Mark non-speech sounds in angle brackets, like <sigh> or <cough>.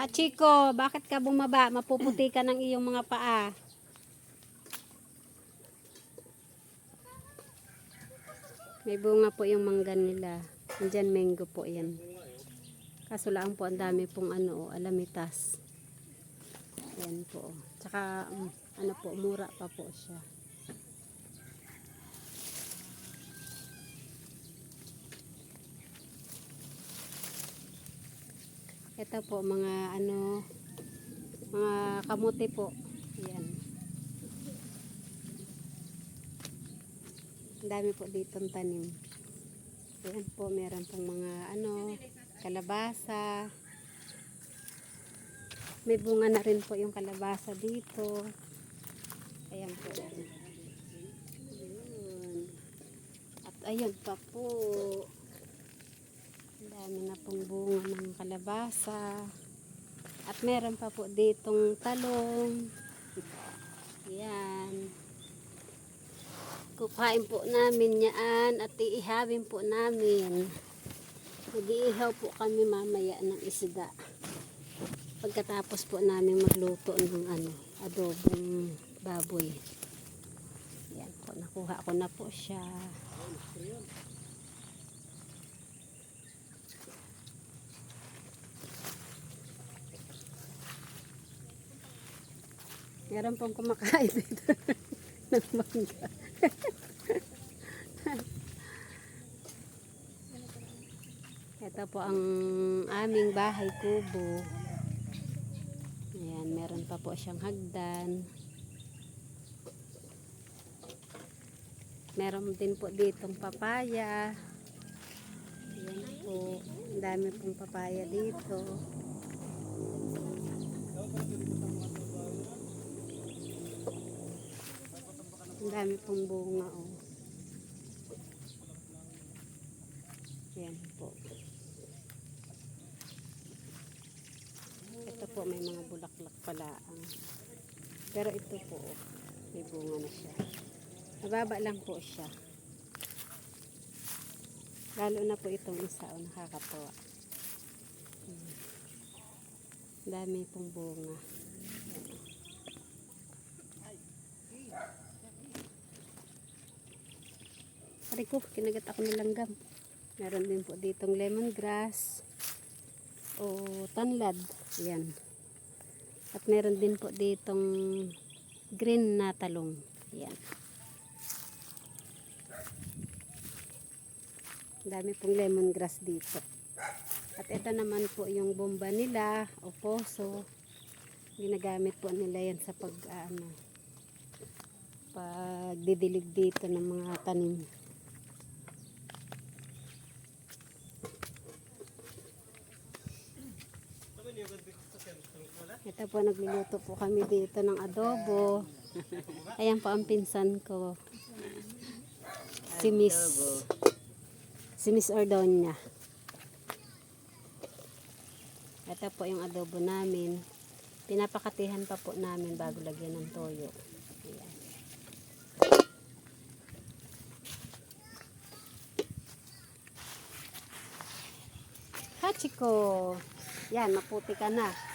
Hachiko, bakit ka bumaba? Mapuputi ka ng iyong mga paa. May bunga po yung mangga nila. Nandyan mango po yan. Kaso lang po ang dami pong ano, oh, alamitas. Yan po. Tsaka um, ano po, mura pa po siya. Ito po mga ano mga kamote po. Yan. Ang dami po dito tanim. Yan po, meron pong mga ano, kalabasa. May bunga na rin po yung kalabasa dito. Ayan po. Ayun. At ayun pa po. Dami na pong bunga ng kalabasa. At meron pa po ditong talong. Yan. Kukain po namin yan at iihawin po namin. Mag-iihaw po kami mamaya ng isda. Pagkatapos po namin magluto ng ano, adobong baboy. Yan po, nakuha ko na po siya. Meron pong kumakain dito <laughs> ng mangga. <laughs> Ito po ang aming bahay kubo. Ayan, meron pa po siyang hagdan. Meron din po ditong papaya. Ayan po. Ang dami pong papaya dito. Ang dami pong bunga oh. Ayan po. Ito po may mga bulaklak pala. ah. Pero ito po oh, may bunga na siya. Mababa lang po siya. Lalo na po itong isa oh, nakakatawa. Hmm. Dami pong bunga. Pare ko, kinagat ako ng langgam. Meron din po ditong lemongrass o tanlad. Yan. At meron din po ditong green na talong. Yan. Dami pong lemongrass dito. At ito naman po yung bomba nila o poso. Ginagamit po nila yan sa pag ano, pagdidilig dito ng mga tanim. Ito po, nagluluto po kami dito ng adobo. Ayan po ang pinsan ko. Si Miss. Si Miss Ordonia. Ito po yung adobo namin. Pinapakatihan pa po namin bago lagyan ng toyo. Ayan. Hachiko. Yan, maputi ka na.